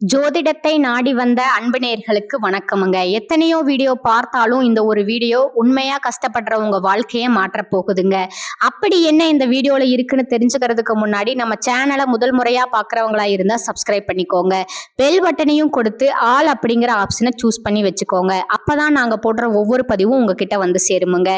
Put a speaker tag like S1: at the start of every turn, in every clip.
S1: ஜோதிடத்தை நாடி வந்த அன்பு நேர்களுக்கு வணக்கமுங்க. எத்தனையோ வீடியோ பார்த்தாலும் இந்த ஒரு வீடியோ உண்மையா கஷ்டப்படுற உங்க வாழ்க்கையை மாற்ற போகுதுங்க. அப்படி என்ன இந்த வீடியோல இருக்குன்னு தெரிஞ்சுக்கிறதுக்கு முன்னாடி நம்ம சேனலை முதல் முறையா பாக்குறவங்களா இருந்தா சப்ஸ்கிரைப் பண்ணிக்கோங்க. பெல் பட்டனையும் கொடுத்து ஆல் அப்படிங்கிற ஆப்ஷனை சூஸ் பண்ணி வச்சுக்கோங்க. அப்பதான் நாங்க போடுற ஒவ்வொரு பதிவும் உங்ககிட்ட வந்து சேருமுங்க.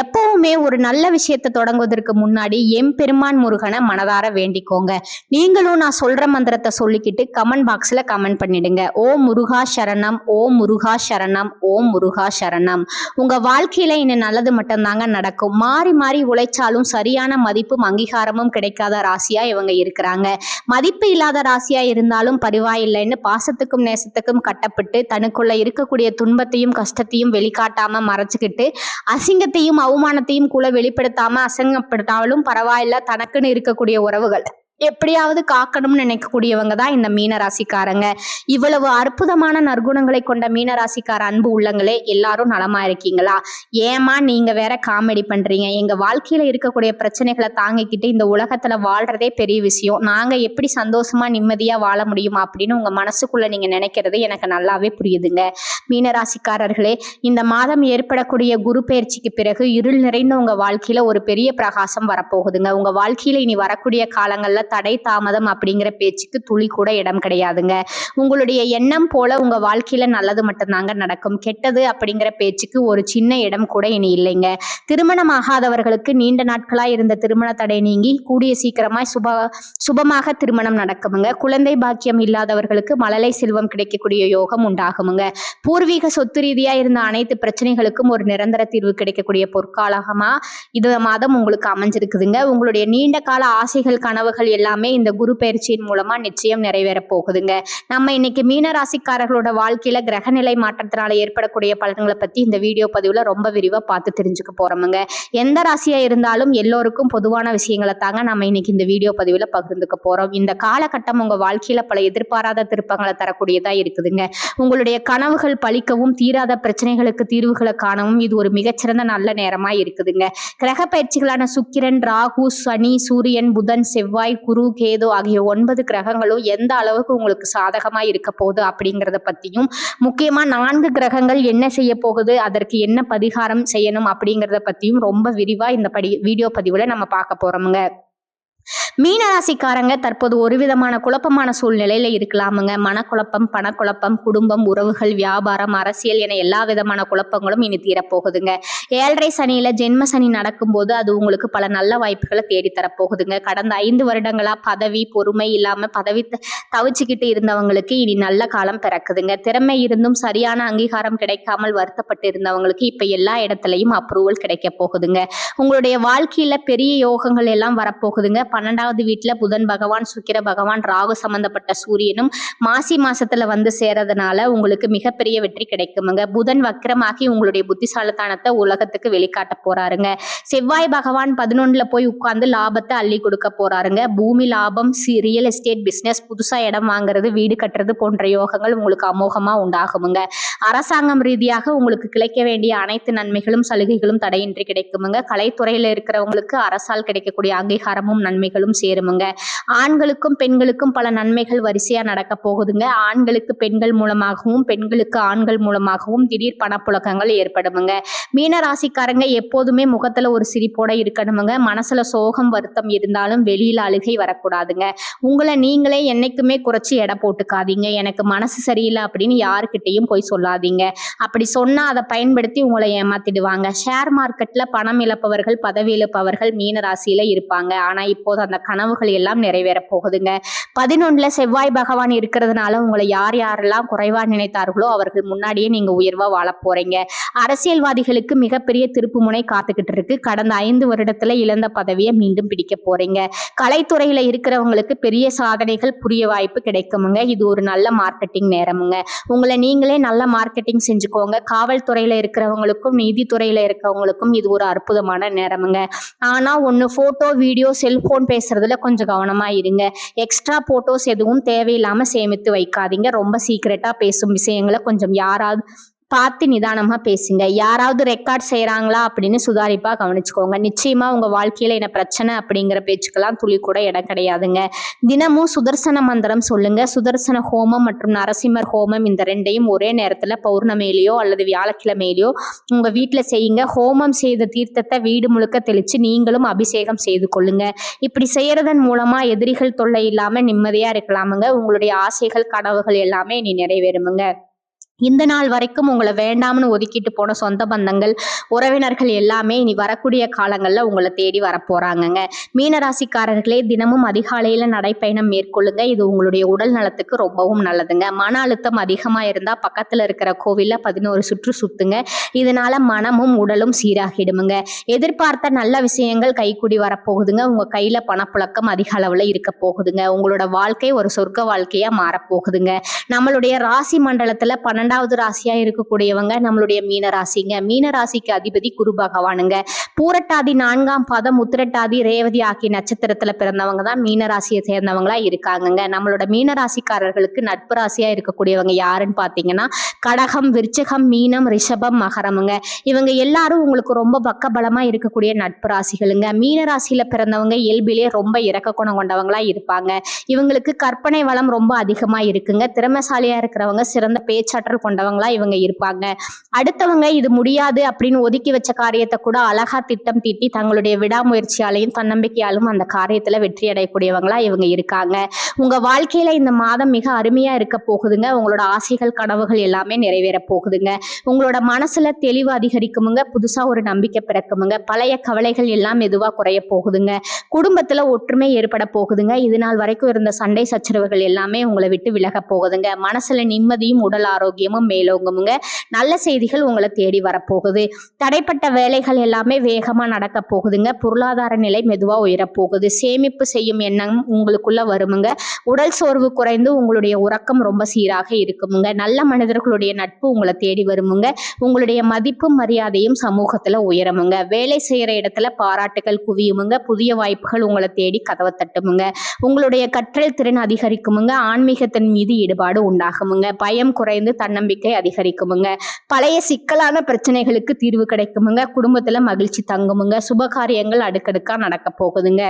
S1: எப்பவுமே ஒரு நல்ல விஷயத்தை தொடங்குவதற்கு முன்னாடி எம் பெருமான் முருகனை மனதார வேண்டிக்கோங்க. நீங்களும் நான் சொல்ற மந்திரத்தை சொல்லிக்கிட்டு கமெண்ட் பாக்ஸ்ல கமெண்ட் பண்ணிடுங்க. ஓம் முருகா சரணம் ஓம் முருகா சரணம் ஓம் முருகா சரணம். உங்க வாழ்க்கையில இன்னும் நல்லது மட்டும்தாங்க நடக்கும். மாறி மாறி உழைச்சாலும் சரியான மதிப்பும் அங்கீகாரமும் கிடைக்காத ராசியா இவங்க இருக்கிறாங்க. மதிப்பு இல்லாத ராசியா இருந்தாலும் பரிவாயில்லைன்னு பாசத்துக்கும் நேசத்துக்கும் கட்டப்பட்டு தனக்குள்ள இருக்கக்கூடிய துன்பத்தையும் கஷ்டத்தையும் வெளிக்காட்டாம மறைச்சுக்கிட்டு அசிங்கத்தையும் அவமானத்தையும் கூட வெளிப்படுத்தாம அசிங்கப்படுத்தாலும் பரவாயில்ல தனக்குன்னு இருக்கக்கூடிய உறவுகள். எப்படியாவது காக்கணும்னு நினைக்கக்கூடியவங்க தான் இந்த மீனராசிக்காரங்க. இவ்வளவு அற்புதமான நற்குணங்களை கொண்ட மீனராசிக்கார அன்பு உள்ளங்களே எல்லாரும் நலமா இருக்கீங்களா? ஏமா நீங்க வேற காமெடி பண்றீங்க. எங்க வாழ்க்கையில இருக்கக்கூடிய பிரச்சனைகளை தாங்கிக்கிட்டு இந்த உலகத்துல வாழ்றதே பெரிய விஷயம். நாங்க எப்படி சந்தோஷமா நிம்மதியா வாழ முடியும் அப்படின்னு உங்க மனசுக்குள்ள நீங்க நினைக்கிறது எனக்கு நல்லாவே புரியுதுங்க. மீனராசிக்காரர்களே இந்த மாதம் ஏற்படக்கூடிய குரு பயிற்சிக்கு பிறகு இருள் நிறைந்த உங்க வாழ்க்கையில ஒரு பெரிய பிரகாசம் வரப்போகுதுங்க. உங்க வாழ்க்கையில இனி வரக்கூடிய காலங்கள்ல தடை தாமதம் அப்படிங்கிற பேச்சுக்கு துளி கூட இடம் கிடையாதுங்க. உங்களுடைய எண்ணம் போல உங்க வாழ்க்கையில நல்லது மட்டும்தாங்க நடக்கும். கெட்டது அப்படிங்கிற பேச்சுக்கு ஒரு சின்ன இடம் கூட இனி இல்லைங்க. திருமணம் ஆகாதவர்களுக்கு நீண்ட நாட்களா இருந்த திருமண தடை நீங்கி கூடிய சீக்கிரமாய் சுப சுபமாக திருமணம் நடக்குமுங்க. குழந்தை பாக்கியம் இல்லாதவர்களுக்கு மழலை செல்வம் கிடைக்கக்கூடிய யோகம் உண்டாகுமுங்க. பூர்வீக சொத்து ரீதியா இருந்த அனைத்து பிரச்சனைகளுக்கும் ஒரு நிரந்தர தீர்வு கிடைக்கக்கூடிய பொற்காலகமா இது மாதம் உங்களுக்கு அமைஞ்சிருக்குதுங்க. உங்களுடைய நீண்ட கால ஆசைகள் கனவுகள் எல்லாமே இந்த குரு பயிற்சியின் மூலமா நிச்சயம் நிறைவேற போகுதுங்க. நம்ம இன்னைக்கு மீன ராசிக்காரர்களோட வாழ்க்கையில கிரகநிலை மாற்றத்தினால ஏற்படக்கூடிய பலன்களை பத்தி இந்த வீடியோ பதிவுல ரொம்ப விரிவா பார்த்து தெரிஞ்சுக்க போறோமுங்க. எந்த ராசியா இருந்தாலும் எல்லோருக்கும் பொதுவான விஷயங்களை தாங்க நம்ம இன்னைக்கு இந்த வீடியோ பதிவுல பகிர்ந்துக்க போறோம். இந்த காலகட்டம் உங்க வாழ்க்கையில பல எதிர்பாராத திருப்பங்களை தரக்கூடியதா இருக்குதுங்க. உங்களுடைய கனவுகள் பழிக்கவும் தீராத பிரச்சனைகளுக்கு தீர்வுகளை காணவும் இது ஒரு மிகச்சிறந்த நல்ல நேரமா இருக்குதுங்க. கிரக பயிற்சிகளான சுக்கிரன் ராகு சனி சூரியன் புதன் செவ்வாய் குரு கேது ஆகிய ஒன்பது கிரகங்களும் எந்த அளவுக்கு உங்களுக்கு சாதகமா இருக்க போகுது அப்படிங்கிறத பத்தியும் முக்கியமா நான்கு கிரகங்கள் என்ன செய்ய போகுது அதற்கு என்ன பரிகாரம் செய்யணும் அப்படிங்கிறத பத்தியும் ரொம்ப விரிவா இந்த படி வீடியோ பதிவுல நம்ம பார்க்க போறோமுங்க. மீனராசிக்காரங்க தற்போது ஒரு விதமான குழப்பமான சூழ்நிலையில இருக்கலாமுங்க. மனக்குழப்பம் பணக்குழப்பம் குடும்பம் உறவுகள் வியாபாரம் அரசியல் என எல்லா விதமான குழப்பங்களும் இனி தீரப்போகுதுங்க. ஏழரை சனியில ஜென்ம சனி நடக்கும்போது அது உங்களுக்கு பல நல்ல வாய்ப்புகளை தேடித்தரப்போகுதுங்க. கடந்த ஐந்து வருடங்களா பதவி பொறுமை இல்லாம பதவி தவிச்சுக்கிட்டு இருந்தவங்களுக்கு இனி நல்ல காலம் பிறக்குதுங்க. திறமை இருந்தும் சரியான அங்கீகாரம் கிடைக்காமல் வருத்தப்பட்டு இருந்தவங்களுக்கு இப்ப எல்லா இடத்துலையும் அப்ரூவல் கிடைக்க போகுதுங்க. உங்களுடைய வாழ்க்கையில பெரிய யோகங்கள் எல்லாம் வரப்போகுதுங்க. பன்னெண்டாவது வீட்டில் புதன் பகவான் சுக்கிர பகவான் ராகு சம்பந்தப்பட்ட சூரியனும் மாசி மாசத்துல வந்து சேரதுனால உங்களுக்கு மிகப்பெரிய வெற்றி கிடைக்குமுங்க. புதன் வக்கிரமாகி உங்களுடைய புத்திசாலித்தனத்தை உலகத்துக்கு வெளிக்காட்ட போறாருங்க. செவ்வாய் பகவான் பதினொன்னுல போய் உட்கார்ந்து லாபத்தை அள்ளி கொடுக்க போறாருங்க. பூமி லாபம் ரியல் எஸ்டேட் பிசினஸ் புதுசா இடம் வாங்குறது வீடு கட்டுறது போன்ற யோகங்கள் உங்களுக்கு அமோகமா உண்டாகுமுங்க. அரசாங்கம் ரீதியாக உங்களுக்கு கிடைக்க வேண்டிய அனைத்து நன்மைகளும் சலுகைகளும் தடையின்றி கிடைக்குமுங்க. கலைத்துறையில இருக்கிறவங்களுக்கு அரசால் கிடைக்கக்கூடிய அங்கீகாரமும் நன்மை நன்மைகளும் சேருமுங்க. ஆண்களுக்கும் பெண்களுக்கும் பல நன்மைகள் வரிசையா நடக்க போகுதுங்க. ஆண்களுக்கு பெண்கள் மூலமாகவும் பெண்களுக்கு ஆண்கள் மூலமாகவும் திடீர் பணப்புழக்கங்கள் ஏற்படுமுங்க. மீன ராசிக்காரங்க எப்போதுமே முகத்துல ஒரு சிரிப்போட இருக்கணுமுங்க. மனசுல சோகம் வருத்தம் இருந்தாலும் வெளியில அழுகை வரக்கூடாதுங்க. உங்களை நீங்களே என்னைக்குமே குறைச்சி எடை போட்டுக்காதீங்க. எனக்கு மனசு சரியில்லை அப்படின்னு யாருக்கிட்டையும் போய் சொல்லாதீங்க. அப்படி சொன்னா அதை பயன்படுத்தி உங்களை ஏமாத்திடுவாங்க. ஷேர் மார்க்கெட்ல பணம் இழப்பவர்கள் பதவி இழப்பவர்கள் மீன ராசியில இருப்பாங்க. ஆனா இப்போ போது அந்த கனவுகள் எல்லாம் நிறைவேற போகுதுங்க. பதினொன்னுல செவ்வாய் பகவான் இருக்கிறதுனால உங்களை யார் யாரெல்லாம் குறைவா நினைத்தார்களோ அவர்கள் முன்னாடியே நீங்க உயர்வா வாழ போறீங்க. அரசியல்வாதிகளுக்கு மிகப்பெரிய திருப்பு முனை காத்துக்கிட்டு இருக்கு. கடந்த ஐந்து வருடத்துல இழந்த பதவியை மீண்டும் பிடிக்க போறீங்க. கலைத்துறையில இருக்கிறவங்களுக்கு பெரிய சாதனைகள் புரிய வாய்ப்பு கிடைக்குமுங்க. இது ஒரு நல்ல மார்க்கெட்டிங் நேரமுங்க. உங்களை நீங்களே நல்ல மார்க்கெட்டிங் செஞ்சுக்கோங்க. காவல்துறையில இருக்கிறவங்களுக்கும் நீதித்துறையில இருக்கிறவங்களுக்கும் இது ஒரு அற்புதமான நேரமுங்க. ஆனா ஒன்னு போட்டோ வீடியோ செல்போன் பேசுறதுல கொஞ்சம் கவனமா இருங்க. எக்ஸ்ட்ரா போட்டோஸ் எதுவும் தேவையில்லாம சேமித்து வைக்காதீங்க. ரொம்ப சீக்கிரட்டா பேசும் விஷயங்களை கொஞ்சம் யாராவது பார்த்து நிதானமாக பேசுங்க. யாராவது ரெக்கார்ட் செய்கிறாங்களா அப்படின்னு சுதாரிப்பாக கவனிச்சுக்கோங்க. நிச்சயமா உங்கள் வாழ்க்கையில் என்ன பிரச்சனை அப்படிங்கிற பேச்சுக்கெல்லாம் துளி கூட இடம் கிடையாதுங்க. தினமும் சுதர்சன மந்திரம் சொல்லுங்க. சுதர்சன ஹோமம் மற்றும் நரசிம்மர் ஹோமம் இந்த ரெண்டையும் ஒரே நேரத்தில் பௌர்ணமியிலையோ அல்லது வியாழக்கிழமையிலையோ உங்கள் வீட்டில் செய்யுங்க. ஹோமம் செய்த தீர்த்தத்தை வீடு முழுக்க தெளித்து நீங்களும் அபிஷேகம் செய்து கொள்ளுங்க. இப்படி செய்யறதன் மூலமாக எதிரிகள் தொல்லை இல்லாமல் நிம்மதியாக இருக்கலாமுங்க. உங்களுடைய ஆசைகள் கனவுகள் எல்லாமே இனி நிறைவேறுமுங்க. இந்த நாள் வரைக்கும் உங்களை வேண்டாம்னு ஒதுக்கிட்டு போன சொந்த பந்தங்கள் உறவினர்கள் எல்லாமே இனி வரக்கூடிய காலங்களில் உங்களை தேடி வரப்போறாங்கங்க. மீனராசிக்காரர்களே தினமும் அதிகாலையில் நடைப்பயணம் மேற்கொள்ளுங்க. இது உங்களுடைய உடல் நலத்துக்கு ரொம்பவும் நல்லதுங்க. மன அழுத்தம் அதிகமாக இருந்தால் பக்கத்தில் இருக்கிற கோவிலில் பதினோரு சுற்று சுத்துங்க. இதனால மனமும் உடலும் சீராகிடுமுங்க. எதிர்பார்த்த நல்ல விஷயங்கள் கைக்கூடி வரப்போகுதுங்க. உங்கள் கையில் பணப்புழக்கம் அதிக அளவில் இருக்க போகுதுங்க. உங்களோட வாழ்க்கை ஒரு சொர்க்க வாழ்க்கையாக மாறப்போகுதுங்க. நம்மளுடைய ராசி மண்டலத்தில் பன்னெண்டாவது ராசியா இருக்கக்கூடியவங்க நம்மளுடைய மீன ராசிங்க. மீன ராசிக்கு அதிபதி குரு பகவானுங்க. பூரட்டாதி நான்காம் பாதம் உத்திரட்டாதி ரேவதி ஆகிய நட்சத்திரத்துல பிறந்தவங்க தான் மீன ராசியை சேர்ந்தவங்களா இருக்காங்கங்க. நம்மளோட மீன ராசிக்காரர்களுக்கு நட்பு ராசியா இருக்கக்கூடியவங்க யாருன்னு பாத்தீங்கன்னா கடகம் விருச்சகம் மீனம் ரிஷபம் மகரமுங்க. இவங்க எல்லாரும் உங்களுக்கு ரொம்ப பக்கபலமா இருக்கக்கூடிய நட்பு ராசிகளுங்க. மீன ராசியில பிறந்தவங்க இயல்பிலே ரொம்ப இறக்க குணம் கொண்டவங்களா இருப்பாங்க. இவங்களுக்கு கற்பனை வளம் ரொம்ப அதிகமா இருக்குங்க. திறமைசாலியா இருக்கிறவங்க சிறந்த பேச்சாற்றல் கொண்டவங்களா இவங்க இருப்பாங்க. அடுத்தவங்க இது முடியாது அப்படின்னு ஒதுக்கி வச்ச காரியத்தை கூட அழகா திட்டம் தீட்டி தங்களுடைய விடாமுயற்சியாலையும் தன்னம்பிக்கையாலும் அந்த காரியத்துல வெற்றி அடையக்கூடியவங்களா இவங்க இருக்காங்க. உங்க வாழ்க்கையில இந்த மாதம் மிக அருமையா இருக்க போகுதுங்க. உங்களோட ஆசைகள் கனவுகள் எல்லாமே நிறைவேற போகுதுங்க. உங்களோட மனசுல தெளிவு அதிகரிக்குமுங்க. புதுசா ஒரு நம்பிக்கை பிறக்குமுங்க. பழைய கவலைகள் எல்லாம் மெதுவா குறைய போகுதுங்க. குடும்பத்துல ஒற்றுமை ஏற்பட போகுதுங்க. இது நாள் வரைக்கும் இருந்த சண்டை சச்சரவுகள் எல்லாமே உங்களை விட்டு விலக போகுதுங்க. மனசுல நிம்மதியும் உடல் ஆரோக்கியம் ஆரோக்கியமும் மேலோங்குமுங்க. நல்ல செய்திகள் உங்களை தேடி வரப்போகுது. தடைப்பட்ட வேலைகள் எல்லாமே வேகமா நடக்க போகுதுங்க. பொருளாதார நிலை மெதுவா உயரப்போகுது. சேமிப்பு செய்யும் எண்ணம் உங்களுக்குள்ள வருமுங்க. உடல் சோர்வு குறைந்து உங்களுடைய உறக்கம் ரொம்ப சீராக இருக்குமுங்க. நல்ல மனிதர்களுடைய நட்பு உங்களை தேடி வருமுங்க. உங்களுடைய மதிப்பும் மரியாதையும் சமூகத்துல உயரமுங்க. வேலை செய்யற இடத்துல பாராட்டுகள் குவியுமுங்க. புதிய வாய்ப்புகள் உங்களை தேடி கதவை தட்டுமுங்க. உங்களுடைய கற்றல் திறன் அதிகரிக்குமுங்க. ஆன்மீகத்தின் மீது ஈடுபாடு உண்டாகுமுங்க. பயம் குறைந்து தன் தன்னம்பிக்கை அதிகரிக்குமுங்க. பழைய சிக்கலான பிரச்சனைகளுக்கு தீர்வு கிடைக்குமுங்க. குடும்பத்துல மகிழ்ச்சி தங்குமுங்க. சுபகாரியங்கள் அடுக்கடுக்கா நடக்க போகுதுங்க.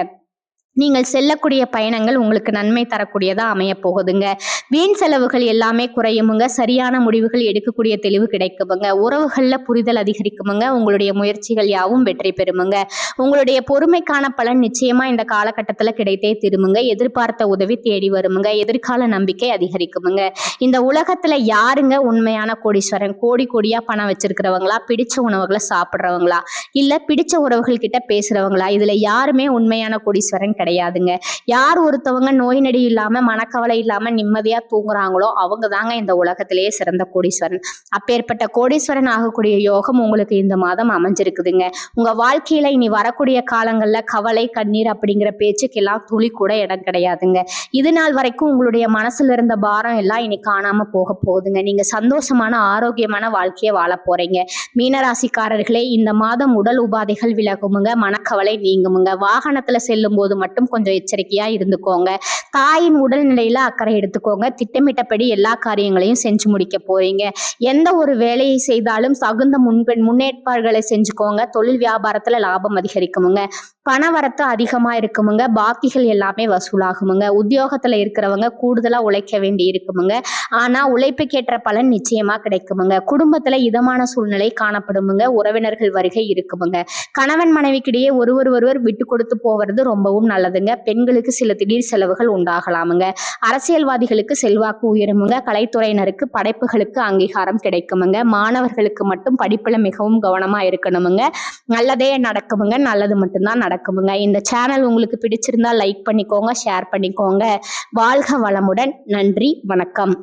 S1: நீங்கள் செல்லக்கூடிய பயணங்கள் உங்களுக்கு நன்மை தரக்கூடியதா அமைய போகுதுங்க வீண் செலவுகள் எல்லாமே குறையுமுங்க. சரியான முடிவுகள் எடுக்கக்கூடிய தெளிவு கிடைக்குமுங்க. உறவுகளில் புரிதல் அதிகரிக்குமுங்க. உங்களுடைய முயற்சிகள் யாவும் வெற்றி பெறுமுங்க. உங்களுடைய பொறுமைக்கான பலன் நிச்சயமா இந்த காலகட்டத்தில் கிடைத்தே திரும்புங்க எதிர்பார்த்த உதவி தேடி வருமுங்க. எதிர்கால நம்பிக்கை அதிகரிக்குமுங்க. இந்த உலகத்துல யாருங்க உண்மையான கோடீஸ்வரன்? கோடி கோடியா பணம் வச்சிருக்கிறவங்களா? பிடிச்ச உணவுகளை சாப்பிட்றவங்களா? இல்ல பிடிச்ச உறவுகள் கிட்ட பேசுறவங்களா? இதுல யாருமே உண்மையான கோடீஸ்வரன் கிடையாதுங்க. யார் ஒருத்தவங்க நோய் நடி இல்லாம மனக்கவலை இல்லாம நிம்மதியா தூங்குறாங்களோ அவங்க தாங்க இந்த உலகத்திலேயே சிறந்த கோடீஸ்வரன். அப்பேற்பட்ட கோடீஸ்வரன் ஆகக்கூடிய யோகம் உங்களுக்கு இந்த மாதம் அமைஞ்சிருக்குதுங்க. உங்க வாழ்க்கையில இனி வரக்கூடிய காலங்கள்ல கவலை கண்ணீர் அப்படிங்கிற பேச்சுக்கெல்லாம் துளி கூட இடம் கிடையாதுங்க. இது நாள் வரைக்கும் உங்களுடைய மனசுல இருந்த பாரம் எல்லாம் இனி காணாம போக போகுதுங்க. நீங்க சந்தோஷமான ஆரோக்கியமான வாழ்க்கையை வாழ போறீங்க. மீனராசிக்காரர்களே இந்த மாதம் உடல் உபாதைகள் விலகுமுங்க மனக்கவலை நீங்குமுங்க. வாகனத்துல செல்லும் போது மட்டும் கொஞ்சம் எச்சரிக்கையா இருந்துக்கோங்க. தாயின் உடல்நிலையில அக்கறை எடுத்துக்கோங்க. திட்டமிட்டபடி எல்லா காரியங்களையும் செஞ்சு முடிக்க போறீங்க. எந்த ஒரு வேலையை செய்தாலும் தகுந்த முன்பெண் முன்னேற்பாடுகளை செஞ்சுக்கோங்க. தொழில் வியாபாரத்துல லாபம் அதிகரிக்குமுங்க. பணவரத்து அதிகமா இருக்குமுங்க. பாக்கிகள் எல்லாமே வசூலாகுமுங்க. உத்தியோகத்துல இருக்கிறவங்க கூடுதலா உழைக்க வேண்டி இருக்குமுங்க. ஆனா உழைப்புக்கேற்ற பலன் நிச்சயமா கிடைக்குமுங்க. குடும்பத்துல இதமான சூழ்நிலை காணப்படுமுங்க. உறவினர்கள் வருகை இருக்குமுங்க. கணவன் மனைவிக்கிடையே ஒருவர் ஒருவர் விட்டு கொடுத்து போவது ரொம்பவும் நல்லதுங்க. பெண்களுக்கு சில திடீர் செலவுகள் உண்டாகலாமுங்க. அரசியல்வாதிகளுக்கு செல்வாக்கு உயருமுங்க. கலைத்துறையினருக்கு படைப்புகளுக்கு அங்கீகாரம் கிடைக்குமுங்க. மாணவர்களுக்கு மட்டும் படிப்புல மிகவும் கவனமா இருக்கணுமுங்க. நல்லதே நடக்குமுங்க. நல்லது மட்டும்தான் நடக்குமுங்க. இந்த சேனல் உங்களுக்கு பிடிச்சிருந்தா லைக் பண்ணிக்கோங்க ஷேர் பண்ணிக்கோங்க. வாழ்க வளமுடன். நன்றி வணக்கம்.